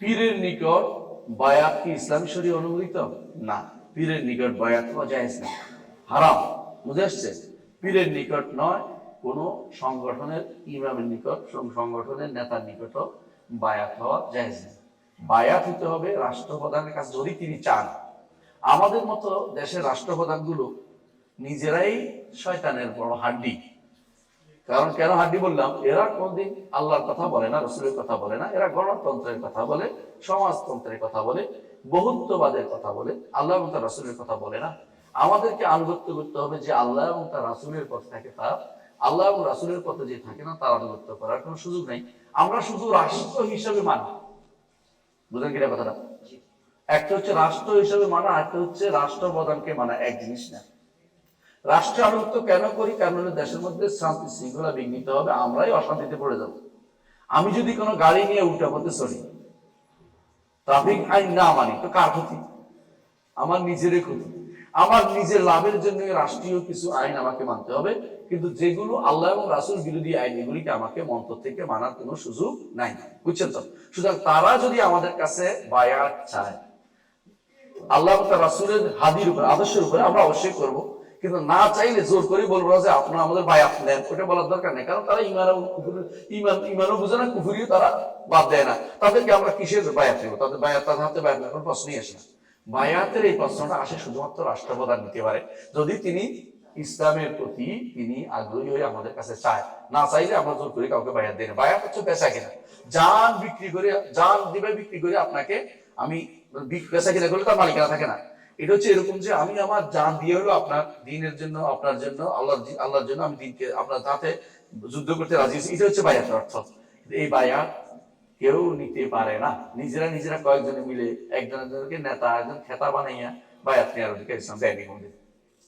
পীরের নিকট বায়াত কি ইসলামী শরীর অনুমোদিত? না, পীরের নিকট বায়াত হওয়া যায় না। হারাম, বুঝে আসছে? পীরের নিকট নয়, কোনো সংগঠনের, ইমামের নিকট সংগঠনের নেতার নিকট বায়াত হওয়া যায় না। বায়াত হতে হবে রাষ্ট্রপ্রধানের কাছে যদি তিনি চান। আমাদের মতো দেশের রাষ্ট্রপ্রধানগুলো নিজেরাই শয়তানের বড় হাড্ডি। কারণ কেন হাড্ডি বললাম? এরা কোনদিন আল্লাহর কথা বলে না রসুলের কথা বলে না এরা গণতন্ত্রের কথা বলে সমাজতন্ত্রের কথা বলে বহুত্ববাদের কথা বলে আল্লাহ এবং তার রসুলের কথা বলে না। আমাদেরকে আনুগত্য করতে হবে যে আল্লাহ এবং তার রাসুলের পথ থাকে তার। আল্লাহ এবং রাসুলের পথে যে থাকে না তার আনুগত্য করার কোনো সুযোগ নেই। আমরা শুধু রাষ্ট্র হিসাবে মানি। বুঝলেন কিনা কথাটা? একটা হচ্ছে রাষ্ট্র হিসাবে মানা একটা হচ্ছে রাষ্ট্রপ্রধানকে মানা এক জিনিস না। রাষ্ট্র আনুগত্য কেন করি? কারণ হলো দেশের মধ্যে শান্তি শৃঙ্খলা বিঘ্নিত হবে, আমরাই অশান্তিতে পড়ে যাব। আমি যদি কোনো গাড়ি নিয়ে উল্টা পথে চলি ট্রাফিক আইন না মানি, তো কার ক্ষতি? আমার নিজেরই ক্ষতি। আমার নিজের লাভের জন্য রাষ্ট্রীয় কিছু আইন আমাকে মানতে হবে, কিন্তু যেগুলো আল্লাহ এবং রাসুল বিরোধী আইন, এগুলিকে আমাকে মন্ত্র থেকে মানার কোনো সুযোগ নাই। বুঝছেন তো? সুতরাং তারা যদি আমাদের কাছে বায়াত চায়, আল্লাহ রাসুলের হাদির উপরে, আদর্শের উপরে, আমরা অবশ্যই করব। কিন্তু না চাইলে জোর করে বলব না যে আপনারা আমাদের বায়াত নেন ওটা বলার দরকার নেই। কারণ তারা ইমান ইমান ইমানও বুঝে না, কুফুরিও তারা বাদ দেয় না। তাদেরকে আমরা কিসের বায়াত নেব তাদের বায়াত তাদের হাতে বায়াত এখন প্রশ্নই আসে না। বায়াতের এই প্রশ্নটা আসে শুধুমাত্র রাষ্ট্রপ্রধান নিতে পারে। যদি তিনি ইসলামের প্রতি তিনি আগ্রহী হয়ে আমাদের কাছে চায়, না চাইলে আমরা জোর করে কাউকে বায়াত দিই না। বায়াত হচ্ছে পেশা কিনা। যান বিক্রি করে যান দিবে বিক্রি করে আপনাকে আমি পেশা কিনা করলে তার মালিকানা থাকে না। এটা হচ্ছে এরকম যে আমি আমার জান দিয়ে হলো আপনার দিনের জন্য, আপনার জন্য, আল্লাহর আল্লাহর জন্য আমি দিনকে আপনার দাঁতে যুদ্ধ করতে রাজি হয়েছি। এটা হচ্ছে বায়াতের অর্থ। এই বায়া কেউ নিতে পারে না। নিজেরা নিজেরা কয়েকজনে মিলে একজন একজনকে নেতা, একজন খেতা বানাইয়া বায়াত নেওয়ার অধিকার ইসলাম দেয়নি কোনদিন।